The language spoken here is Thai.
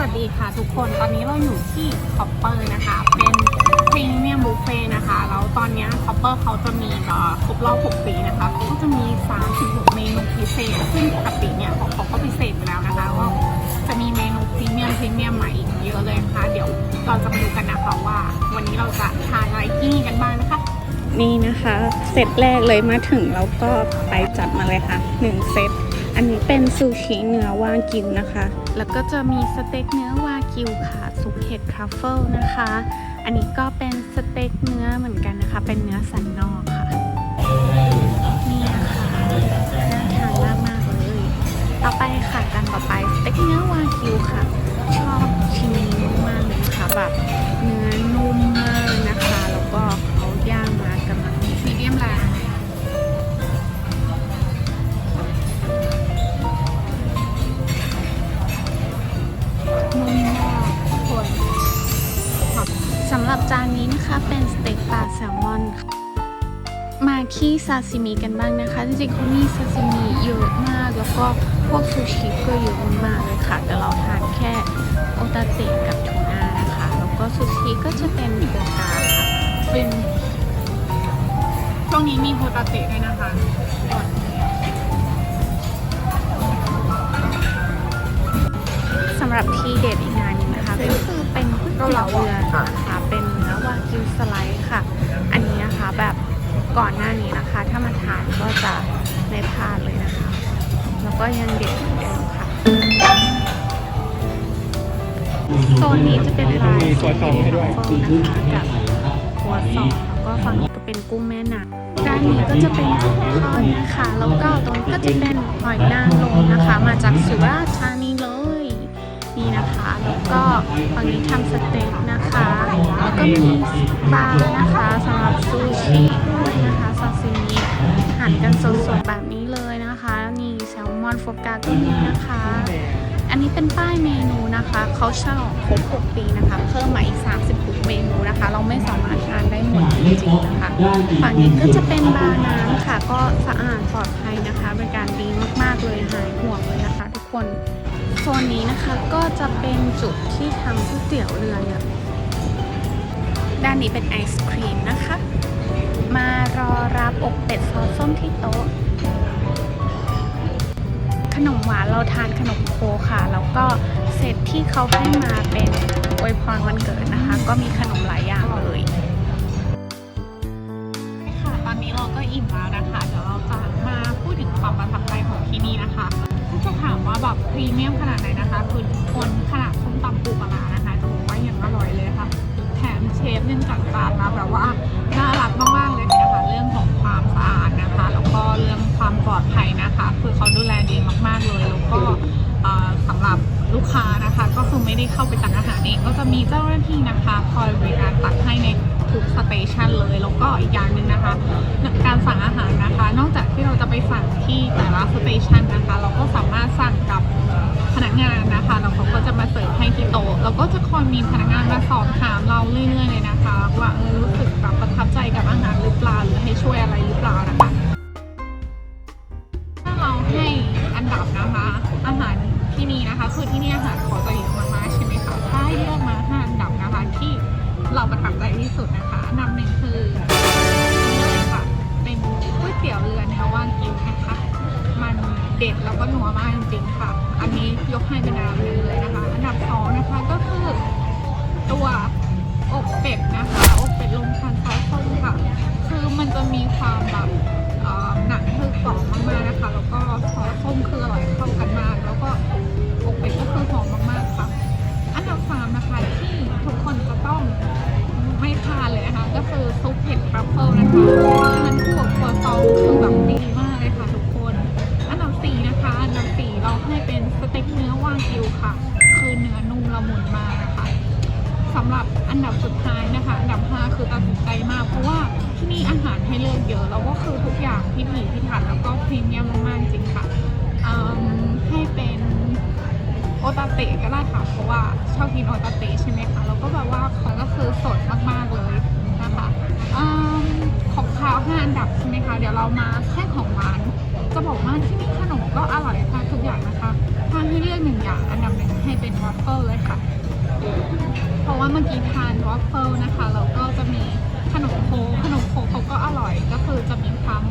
สวัสดีค่ะทุกคนตอนนี้เราอยู่ที่คอปเปอร์นะคะ เป็นพรีเมียมบุฟเฟ่นะคะ แล้วตอนนี้คอปเปอร์เขาจะมีเอ่อครบรอบ 6 ปีนะคะเขาก็จะมี 36 เมนูพิเศษ ซึ่งปกติเนี่ยของเขาก็พิเศษอยู่แล้วนะคะว่าจะมีเมนูพรีเมียมพรีเมียมใหม่อีกเยอะเลยนะคะเดี๋ยวเราจะมาดูกันนะคะว่า วันนี้เราจะทานอะไรที่นี่กันบ้างนะคะนี่นะคะ เซตแรกเลยมาถึงแล้วก็ไปจัดมาเลยค่ะ1เซต อันนี้เป็นซูชิเนื้อวากิวนะคะ แล้วก็จะมีสเต็กเนื้อวากิวค่ะซุปเห็ดทรัฟเฟิลนะคะ อันนี้ก็เป็นสเต็กเนื้อเหมือนกันนะคะ เป็นเนื้อสันนอกค่ะ นี่นะคะน่าทานมากมากเลย ต่อไปค่ะกันต่อไปสเต็กเนื้อวากิวค่ะ นุ่มมากทุกคนสำหรับจานนี้นะคะเป็นสเต็กปลาแซลมอนค่ะมาที่ซาซิมิกันบ้างนะคะ จริงๆเขามีซาซิมิเยอะมาก แล้วก็พวกซูชิก็เยอะมากเลยค่ะ แต่เราทานแค่โอตาเตะกับทูน่านะคะ แล้วก็ซูชิก็จะเป็นตัวกาค่ะ เป็นช่วงนี้มีโฮตาเตะด้วยนะคะำหรับที่เด็ดอีกงานหนึงนะคะก็คือเป็นก๋วยเตี๋ยวเรือนะคะเป็นเนื้อวากิวสไลด์ค่ะ อันนี้นะคะแบบก่อนหน้านี้นะคะ ถ้ามาทานก็จะไม่พลาดเลยนะคะ แล้วก็ยังเด็ดเหมือนเดิมค่ะโซนนี้จะเป็นลายมีตัวซองให้ด้วยเฟิลนะคะกับหัวซองแล้วก็ฝั่งนี้ก็เป็นกุ้งแม่น้ำด้านนี้ก็จะเป็นกุ้งทอดนะคะ แล้วก็ตรงนี้ก็จะเป็นหอยนางรมนะคะ มาจากสุราษฎร์ธานี ฝั่งนี้ทำสเต็กนะคะ แล้วก็มีปลานะคะสำหรับซูชิด้วยนะคะซาซิมิหั่นกันสดๆแบบนี้เลยนะคะ นี่แซลมอนโฟกาก็มีนะคะ อันนี้เป็นป้ายเมนูนะคะเขาฉลองครบ 6 ปีนะคะ เพิ่มมาอีก 36 เมนูนะคะ เราไม่สามารถทานได้หมดจริงๆนะคะ ฝั่งนี้ก็จะเป็นบาร์น้ำค่ะ ก็สะอาดปลอดภัยนะคะบริการดีมากๆเลยหายห่วงเลยนะคะ ทุกคน นนี้นะคะก็จะเป็นจุดที่ทำก๋วยเตี๋ยวเรือเนี่ยด้านนี้เป็นไอศครีมนะคะ มารอรับอกเป็ดซอสส้มที่โต๊ะ ขนมหวานเราทานขนมโคค่ะ แล้วก็เซตที่เขาให้มาเป็นอวยพรวันเกิดนะคะ ก็มีขนมหลายอย่าง แบบพรีเมียมขนาดไหนนะคะคือคนขนาดส้มตำปูปลานะคะจะบอกว่ายังอร่อยเลยค่ะ แถมเชฟยังจัดจานมาแบบว่าน่ารักมากๆเลยนะคะ เรื่องของความสะอาดนะคะ แล้วก็เรื่องความปลอดภัยนะคะ คือเขาดูแลดีมากๆเลยแล้วก็สำหรับลูกค้านะคะ ก็คือไม่ได้เข้าไปตักอาหารเองก็จะมีเจ้าหน้าที่นะคะ คอยบริการตักให้ในทุกสเตชันเลย แล้วก็อีกอย่างหนึ่งนะคะ สั่งอาหารนะคะ นอกจากที่เราจะไปสั่งที่แต่ละสเตชันนะคะ เราก็สามารถสั่งกับพนักงานนะคะแล้วเขาก็จะมาเสิร์ฟให้ที่โต๊ะแล้วก็จะคอยมีพนักงานมาสอบถามเราเรื่อยๆเลยนะคะ ว่าเออรู้สึกแบบประทับใจกับอาหารหรือเปล่าหรือให้ช่วยอะไรหรือเปล่านะคะถ้าเราให้อันดับนะคะ อาหารที่นี่นะคะ คือที่นี่อาหารขาจะเยอะมากๆใช่ไหมคะถ้าให้เลือกมาห้าอันดับนะคะที่เราประทับใจที่สุดนะคะอันดับหนึ่งคือ เตี๋ยวเรือเนื้อวากิวนะคะ มันเด็ดแล้วก็นัวมากจริงๆค่ะ อันนี้ยกให้เป็นอันดับหนึ่งเลยนะคะ อันดับสองนะคะก็คือตัวอกเป็ดนะคะ อกเป็ดลมควันซอสส้มค่ะ คือมันจะมีความแบบ อันดับสุดท้ายนะคะ อันดับ 5 คือตาถูกใจมาก เพราะว่าที่นี่อาหารให้เลือกเยอะ แล้วก็คือทุกอย่างพิถีพิถันแล้วก็พรีเมียมมากๆจริงค่ะให้เป็นโอตาเตะก็ได้ค่ะ เพราะว่าชอบกินโอตาเตะใช่ไหมคะแล้วก็แบบว่าเขาก็คือสดมากๆเลยนะคะของคาวห้าอันดับใช่ไหมคะ เดี๋ยวเรามาแค่ของหวาน จะบอกว่าที่นี่ขนมก็อร่อยค่ะทุกอย่างนะคะถ้าให้เลือกหนึ่งอย่างอันดับหนึ่งให้เป็นวอฟเฟิลเลยค่ะ พราะว่าเมื่อกี้ทานวอฟเฟิลนะคะแล้วก็จะมีขนมโคขนมโคเขาก็อร่อยก็คือจะมีความ